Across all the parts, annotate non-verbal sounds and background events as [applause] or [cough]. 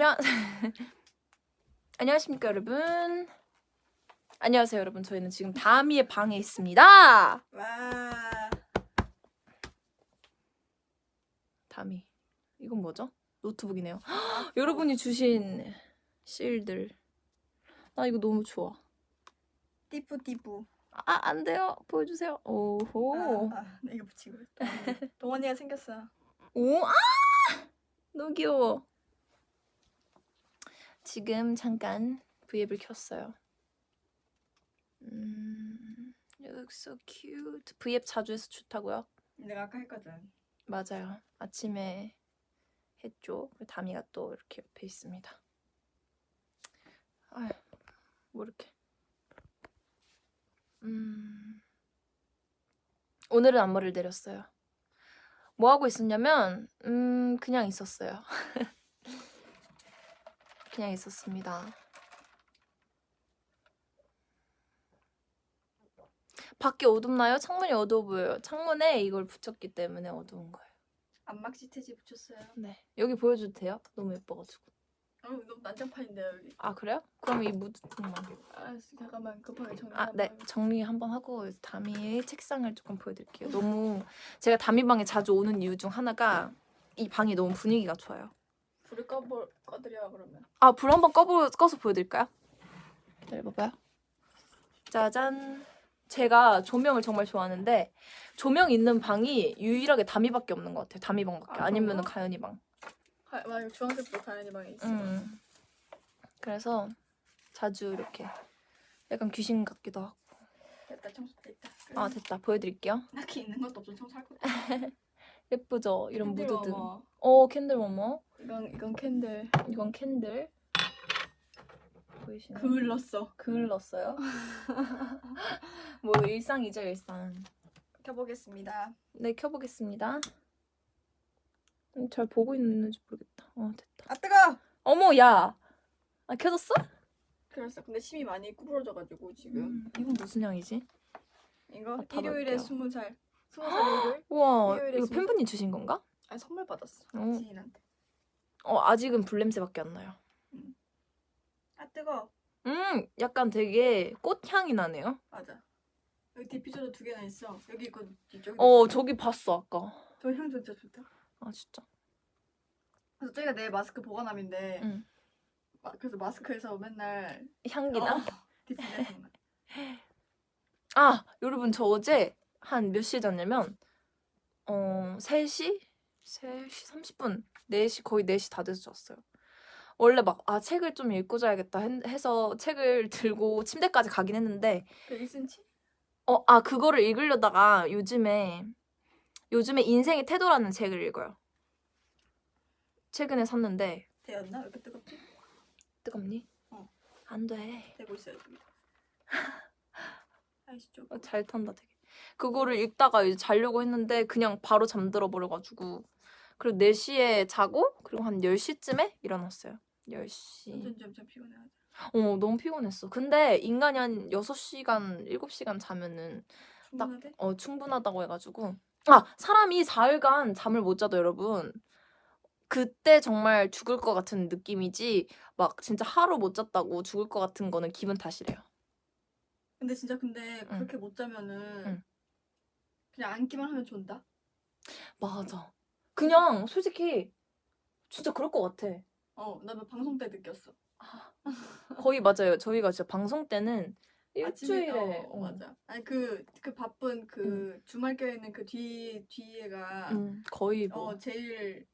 안녕 [laughs] 안녕하십니까 여러분. 안녕하세요 여러분. 저희는 지금 다미의 방에 있습니다. 와. 다미. 이건 뭐죠? 노트북이네요. [gasps] 여러분이 주신 실들. 나 이거 너무 좋아. 띠뿌 띠뿌. 아, 안 돼요. 보여주세요. 오호. 아, 아, 나 이거 붙이고. 동원이. 동원이가 생겼어. 오, 아! 너무 귀여워. 지금 잠깐 V앱을 켰어요. 음, you look so cute. V앱 자주 해서 좋다고요? 내가 아까 했거든. 맞아요. 아침에 했죠. 다미가 또 이렇게 옆에 있습니다. 아휴, 뭐 이렇게. 음, 오늘은 앞머리를 내렸어요. 뭐 하고 있었냐면, 음, 그냥 있었어요. [laughs] 그냥 있었습니다. 밖에 어둡나요? 창문이 어두워 보여요. 창문에 이걸 붙였기 때문에 어두운 거예요. 안막 시트지 붙였어요. 네. 여기 보여줘도 돼요? 너무 예뻐가지고. 어, 너무 난장판인데 여기. 아, 그래요? 그럼 이 무드등만. 아, 잠깐만 급하게 정리. 아, 네. 정리 한번 하고 다미의 책상을 조금 보여드릴게요. 너무 제가 다미 방에 자주 오는 이유 중 하나가 이 방이 너무 분위기가 좋아요. 불을 꺼버 꺼드려 그러면. 아, 불 한번 꺼보, 꺼서 보여드릴까요? 기다려봐봐요. 짜잔. 제가 조명을 정말 좋아하는데 조명 있는 방이 유일하게 다미밖에 없는 것 같아요. 다미 방밖에. 아, 아 니면 그런가? 가연이 방. 가, 막 주황색도 가연이 방에 있어. 음. 그래서 자주 이렇게 약간 귀신 같기도 하고. 됐다 청소돼 있다. 아 됐다 보여드릴게요. 딱히 있는 것도 없어 청소할 [laughs] 거. 예쁘죠? 이런 캔들 무드등. 워머. 어 캔들 워머. 이건 이건 캔들. 이건 캔들. 보이시나요? 그을렀어. 그을 넣었어요. [laughs] 뭐 일상이죠 일상. 켜보겠습니다. 네 켜보겠습니다. 음, 잘 보고 있는지 모르겠다. 어 됐다. 아 뜨거. 어머 야. 아 켜졌어? 그랬어. 근데 심이 많이 구부러져가지고 지금. 음, 이건 무슨 향이지? 이거 아, 다 일요일에. 스무 살. 스무 살 일요일. 우와 일요일에 이거 진짜- 팬분이 주신 건가? 아 선물 받았어. 어. 지인한테. 어 아직은 불냄새밖에 안 나요. 아 뜨거. 음 약간 되게 꽃향이 나네요. 맞아. 여기 디퓨저도 두 개나 있어. 여기 있고 이쪽에. 어. 저기 봤어 아까. 저향 진짜 좋다. 아 진짜. 그래서 저희가 내 마스크 보관함인데. 응. 마- 그래서 마스크에서 맨날 향기나? 어, 디퓨저 향 나. [laughs] 아 여러분 저 어제 한 몇 시에 잤냐면 어 3시? 3시 30분 4시 거의 4시 다 돼서 잤어요. 원래 막 아 책을 좀 읽고 자야겠다 했- 해서 책을 [laughs] 들고 침대까지 가긴 했는데 그 1cm? 어아 그거를 읽으려다가 요즘에 요즘에 인생의 태도라는 책을 읽어요. 최근에 샀는데 되었나? 왜 이렇게 뜨겁지? 뜨겁니? 어. 안 돼. 되고 있어요 지금. [laughs] 아이씨 좀. 어, 잘 탄다 되게. 그거를 읽다가 이제 자려고 했는데 그냥 바로 잠들어 버려가지고 그리고 4시에 자고 그리고 한 10시쯤에 일어났어요. 10시. 완전 점점 피곤해가지고. 어 너무 피곤했어. 근데 인간이 한 6시간, 7시간 자면은 충분하대? 어 충분하다고 해가지고 아 사람이 사흘간 잠을 못 자도 여러분 그때 정말 죽을 것 같은 느낌이지 막 진짜 하루 못 잤다고 죽을 것 같은 거는 기분 탓이래요. 근데 진짜 근데 응. 그렇게 못 자면은 응. 그냥 앉기만 하면 존다. 맞아. 그냥 솔직히 진짜 그럴 것 같아. 어, 나도 방송 때 느꼈어. [laughs] 거의 맞아요. 저희가 진짜 방송 때는 아침에, 일주일에 어, 맞아. 아니 그 그 바쁜 그 주말 껴 있는 그 뒤 뒤에가 음, 거의 뭐 어 제일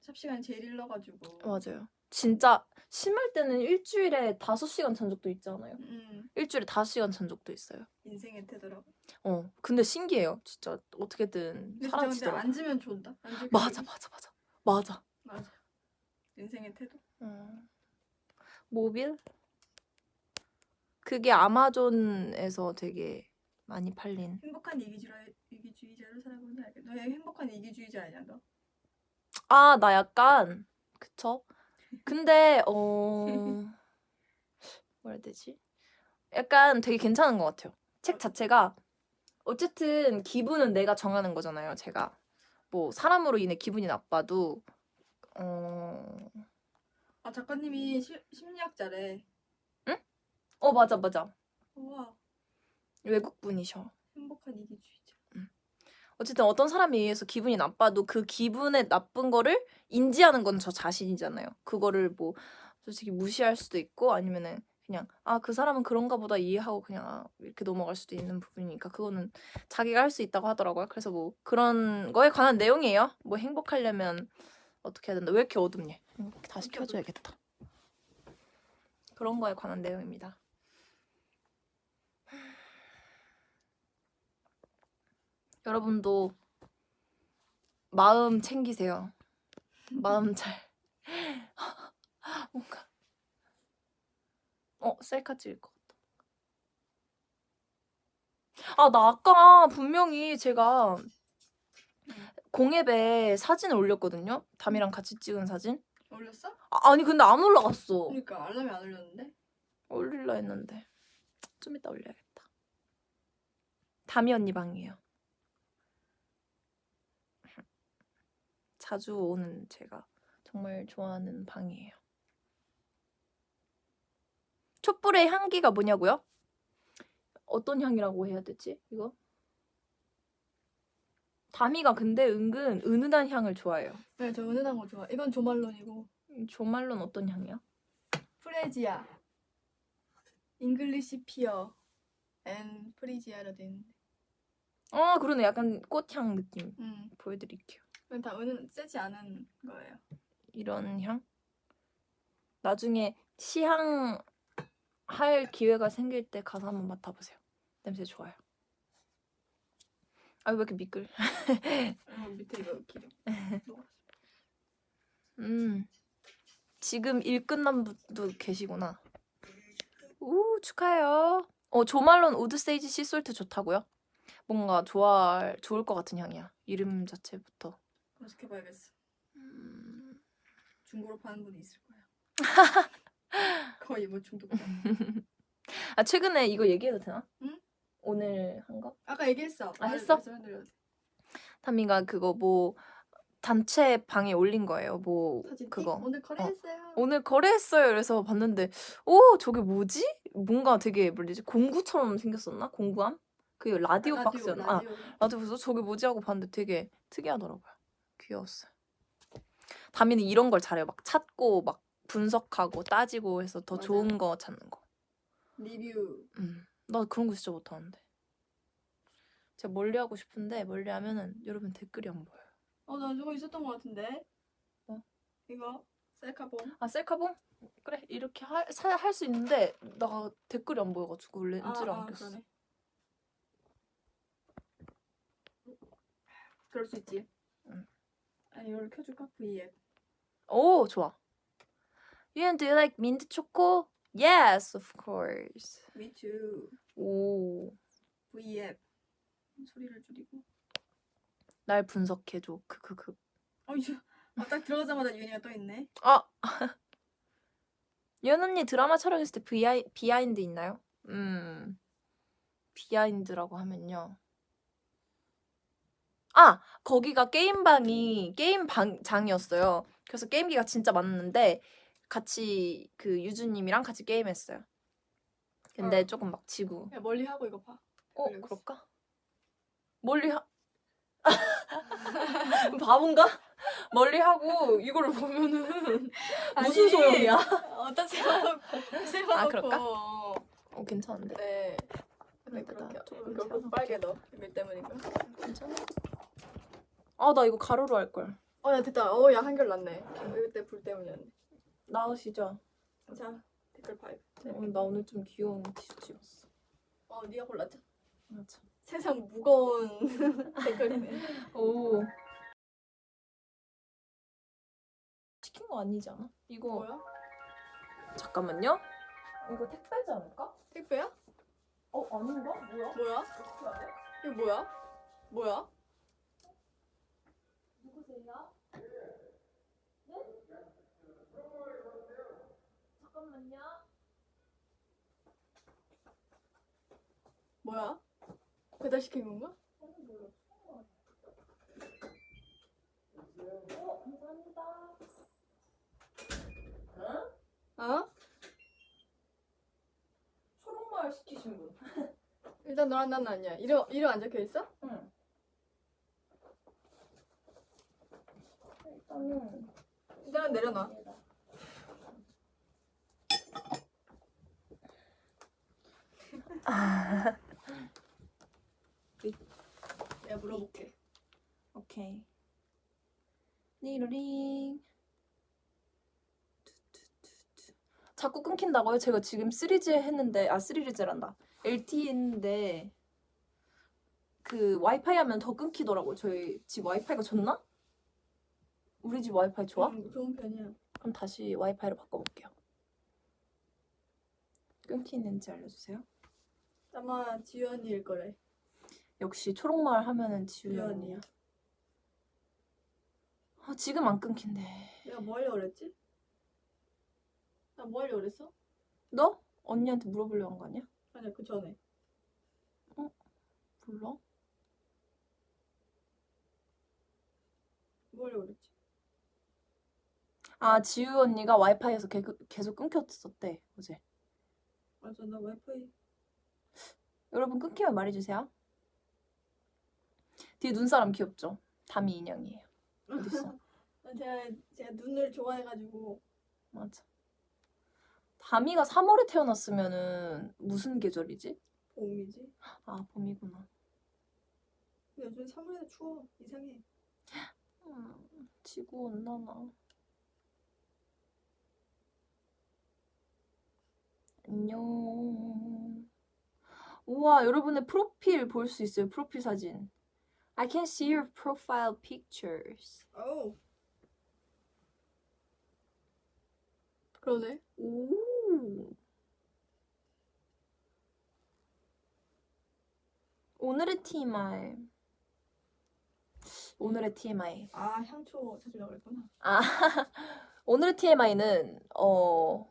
삽 시간 제일 일러가지고. 맞아요. 진짜 심할 때는 일주일에 5시간 잔 적도 있잖아요. 음 일주일에 5시간 잔 적도 있어요. 인생의 태도라고. 어. 근데 신기해요. 진짜 어떻게든 근데 진짜 근데 사라지더라고. 앉으면. 앉을 맞아, 때 맞아, 맞아. 맞아. 맞아. 인생의 태도. 어. 모빌? 그게 아마존에서 되게 많이 팔린. 행복한 이기주의 이기주의자로 살아보는 알겠. 너 행복한 이기주의자 아니야 너? 아, 나 약간 그쵸? 근데 어 뭐라 해야 되지? 약간 되게 괜찮은 것 같아요. 책 자체가 어쨌든 기분은 내가 정하는 거잖아요. 제가 뭐 사람으로 인해 기분이 나빠도 어 아 작가님이 시, 심리학자래. 어 맞아 맞아. 우와 외국 분이셔. 행복한 이기주의자. 어쨌든 어떤 사람에 의해서 기분이 나빠도 그 기분의 나쁜 거를 인지하는 건 저 자신이잖아요. 그거를 뭐 솔직히 무시할 수도 있고 아니면은 그냥 아 그 사람은 그런가 보다 이해하고 그냥 아, 이렇게 넘어갈 수도 있는 부분이니까 그거는 자기가 할 수 있다고 하더라고요. 그래서 뭐 그런 거에 관한 내용이에요. 뭐 행복하려면 어떻게 해야 된다. 왜 이렇게 어둡니? 이렇게 다시 켜줘야겠다. 그런 거에 관한 내용입니다. 여러분도 마음 챙기세요. 마음 잘. [laughs] 뭔가. 어, 셀카 찍을 것 같다. 아, 나 아까 분명히 제가 공앱에 사진을 올렸거든요. 담이랑 같이 찍은 사진. 올렸어? 아, 아니, 근데 안 올라갔어. 그러니까 알람이 안 울렸는데. 올릴라 했는데. 좀 이따 올려야겠다. 담이 언니 방이에요. 자주 오는 제가 정말 좋아하는 방이에요. 촛불의 향기가 뭐냐고요? 어떤 향이라고 해야 되지? 이거? 다미가 근데 은근 은은한 향을 좋아해요. 네, 저 은은한 거 좋아. 이건 조말론이고 이 조말론 어떤 향이야? 프레지아, 잉글리시 피어, 앤 프리지아로 돼 있는데. 어 그러네 약간 꽃향 느낌 음, 보여드릴게요. 이건 다 은은 세지 않은 거예요. 이런 향? 나중에 시향 할 기회가 생길 때 가서 한번 맡아보세요. 냄새 좋아요. 아왜 이렇게 미끌? 어, 밑에 이거 기름. [laughs] 음 지금 일 끝난 분도 계시구나. 우 축하해요. 어 조말론 우드 세이지 씨솔트 좋다고요? 뭔가 좋아 좋을 것 같은 향이야. 이름 자체부터. 검색해봐야겠어. 음, 중고로 파는 분이 있을 거야. [laughs] 거의 뭐 중독자. 아 최근에 이거 얘기해도 되나? 응? 오늘 한 거? 아까 얘기했어. 아, 말- 했어? 타미가 그거 뭐 단체 방에 올린 거예요. 뭐 사진 그거 오늘 거래했어요. 오늘 거래했어요. 그래서 봤는데 오 저게 뭐지? 뭔가 되게 뭐지 공구처럼 생겼었나? 공구함? 그 라디오 라디오, 박스였나? 아 라디오. 라디오 그래서 저게 뭐지 하고 봤는데 되게 특이하더라고요. 귀여웠어요. 다미는 이런 걸 잘해요. 막 찾고 막 분석하고 따지고 해서 더 맞아. 좋은 거 찾는 거. 리뷰. 음, 나 그런 거 진짜 못하는데. 제가 멀리 하고 싶은데 멀리 하면은 여러분 댓글이 안 보여요. 어, 나 저거 있었던 것 같은데. 뭐? 이거 셀카봉. 아 셀카봉? 그래 이렇게 할수 있는데 나 댓글이 안 보여가지고 렌즈를 안 꼈어. 아, 그러네. 그럴 수 있지. 응. 아니 이걸 켜줄까? V앱. 오 좋아. You do you like mint choco? Yes, of course. Me too. 오, V앱. 소리를 줄이고. 날 분석해줘. 크크크. 어, 이제 아, 딱 들어가자마자 윤희가 떠 있네. [laughs] 아, 연 언니 드라마 촬영했을 때 비하이, 비하인드 있나요? 음, 비하인드라고 하면요. 아, 거기가 게임방이 게임 방장이었어요. 그래서 게임기가 진짜 많았는데 같이 그 유주님이랑 같이 게임했어요. 근데 어. 조금 막 지고. 야, 멀리 하고 이거 봐. 어. 그럴까? 멀리 하 [laughs] 바본가? 멀리 하고 이거를 보면은 [laughs] 무슨 아니, 소용이야? 어떤 세워놓고. [laughs] 아, 그럴까? 어, 괜찮은데. 네. 네 그러니까 조금. 빨개 너. 일 때문인가? 괜찮아. 아, 나 이거 가로로 할 걸. 어, 야 됐다. 어, 야 한결 났네. 이때 불 때문이었네. 나으시죠? 자, 댓글 파이브. 어, 나 오늘 좀 귀여운 티셔츠 찍었어. 어, 네가 골랐죠? 맞아. 세상 무거운 [laughs] 댓글이네. 오. 시킨 거 아니지 않아? 이거 뭐야? 잠깐만요. 이거 택배지 않을까? 택배야? 어 아닌가? 뭐야? 뭐야? 이거 뭐야? 뭐야? 뭐야? 배달시킨 건가? 어? 초록마을 시키신 분. 일단 너랑 난 아니야. 이름 이름 안 적혀 있어? 응. 일단은 일단 내려놔. [laughs] 오케이. 리로링. 투투투투. 자꾸 끊긴다고요? 제가 지금 3G 했는데 아 3G란다. LTE 했는데 그 와이파이 하면 더 끊기더라고요. 저희 집 와이파이가 좋나? 우리 집 와이파이 좋아? 음, 좋은 편이야. 그럼 다시 와이파이로 바꿔볼게요. 끊기는지 알려주세요. 아마 지연이일 거래. 역시 초록말 하면은 지우야. 지연이야. 아, 지금 안 끊긴대. 내가 뭐 하려고 그랬지? 나 뭐 하려고 그랬어? 너? 언니한테 물어보려고 한 거 아니야? 아니야 그 전에. 몰라? 뭐 하려고 그랬지? 아, 지우 언니가 와이파이에서 개, 계속 끊겼었대, 어제. 맞아 나 와이파이 여러분 끊기면 말해주세요. 뒤에 눈사람 귀엽죠? 다미 인형이에요. 어딨어? 제가 제가 눈을 좋아해가지고 맞아. 다미가 3월에 태어났으면은 무슨 계절이지? 봄이지. 아, 봄이구나. 근데 요즘 3월에 추워 이상해. 음, 지구 온난화. 안녕. 우와, 여러분의 프로필 볼 수 있어요. 프로필 사진. I can see your profile pictures. 어우. 그러네. 오. 오늘의 TMI. 오늘의 TMI. 아 향초 찾으려고 그랬구나. 아, [laughs] 오늘의 TMI는 어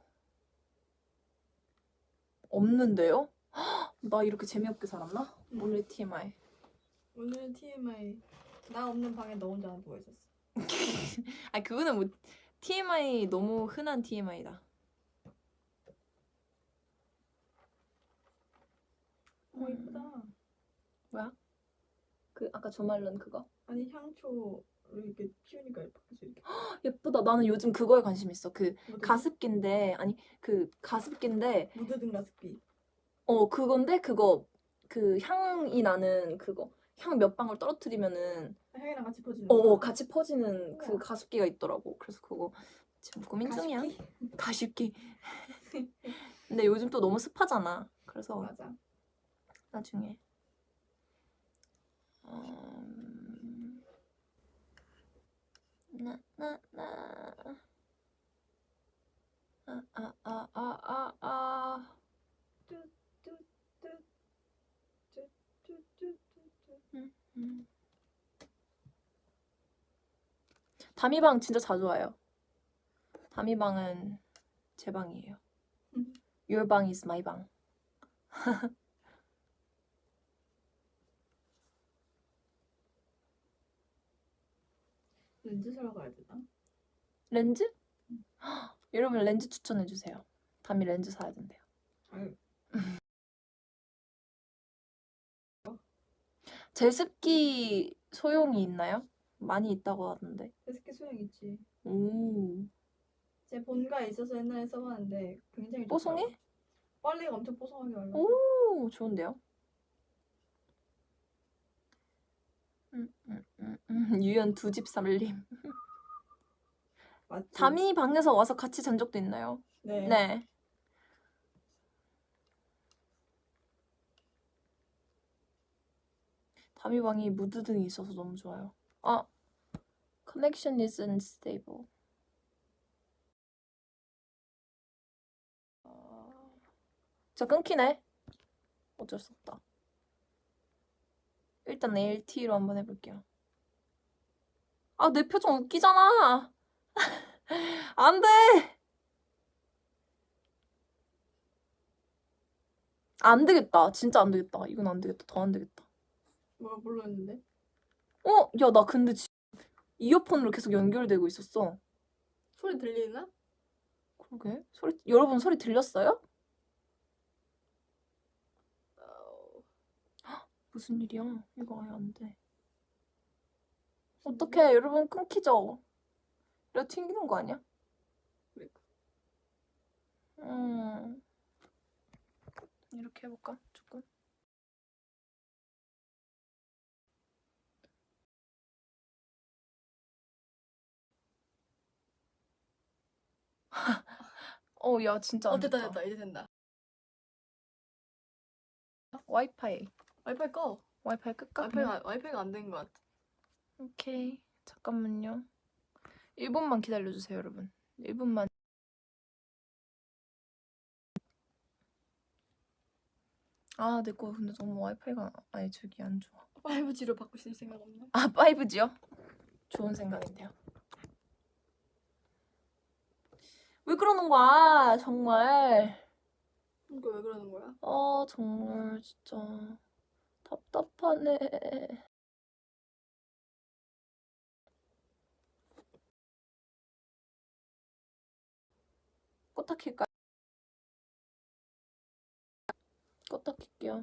없는데요? 헉, [gasps] 나 이렇게 재미없게 살았나? 응. 오늘의 TMI. 오늘 TMI 나 없는 방에 너 혼자 누워 있었어. [laughs] 아 그거는 뭐 TMI 너무 흔한 TMI다. 어 이쁘다. 그 아까 저 말론 그거? 아니 향초를 이렇게 피우니까 밖에서 이렇게 [gasps] 예쁘다. 나는 요즘 그거에 관심 있어. 그 가습기인데 아니 그 가습기인데 묻어든 라스피. 어 그건데 그거 그 향이 나는 그거 향 몇 방울 떨어뜨리면은 향이랑 같이 퍼지는 어, 어 거. 같이 퍼지는 그 우와. 가습기가 있더라고. 그래서 그거 지금 고민 중이야. [laughs] 가습기? 가습기. [laughs] 근데 요즘 또 너무 습하잖아. 그래서 맞아. 나중에 음... 나나나 아아아아 아 다미방 진짜 자주 와요. 다미방은 제 방이에요. 음. Your 방 is my 방. 렌즈 사러 가야 되나? 렌즈? 헉, 여러분 렌즈 추천해 주세요. 다미 렌즈 사야 된대요. 제습기 소용이 있나요? 많이 있다고 하던데. 데스크 소용 있지. 오. 제 본가에 있어서 옛날에 써봤는데 굉장히 뽀송해? 좋더라고. 빨리가 엄청 뽀송하게 말라. 오, 좋은데요? 음, 음, 음, 음. [laughs] 유연 두집 살림. [laughs] 맞지? 다미 방에서 와서 같이 잔 적도 있나요? 네. 네. 다미 방이 무드 등이 있어서 너무 좋아요. 아, connection isn't stable. 아, 저 끊기네. 어쩔 수 없다. 일단 LTE로 한번 해볼게요. 아, 내 표정 웃기잖아. [laughs] 안 돼. 안 되겠다. 진짜 안 되겠다. 이건 안 되겠다. 더 안 되겠다. 뭐가 몰랐는데? 어? 야, 나 근데 지금 이어폰으로 계속 연결되고 있었어. 소리 들리나? 어, 그러게. 소리, 여러분 소리 들렸어요? 무슨 일이야? 이거 아예 안 돼. 어떡해, 여러분 끊기죠? 이거 튕기는 거 아니야? 그러니까. 음. 이렇게 해볼까? 조금. 어, 야, 진짜 어안 됐다 좋다. 됐다 이제 된다. 와이파이. 와이파이 꺼. 와이파이 끌까? 와이파이가 와이파이가 안 된 것 같아. 오케이. 잠깐만요. 1분만 기다려주세요, 여러분. 1분만. 아, 내 거 근데 너무 와이파이가 아니 저기 안 좋아. [laughs] 5G로 바꾸실 생각 없나? 아, 5G요? 좋은 생각인데요. 왜 그러는 거야, 정말. 이거 왜 그러는 거야? 아, 정말 진짜 답답하네. 껐다 킬까요? 껐다 킬게요.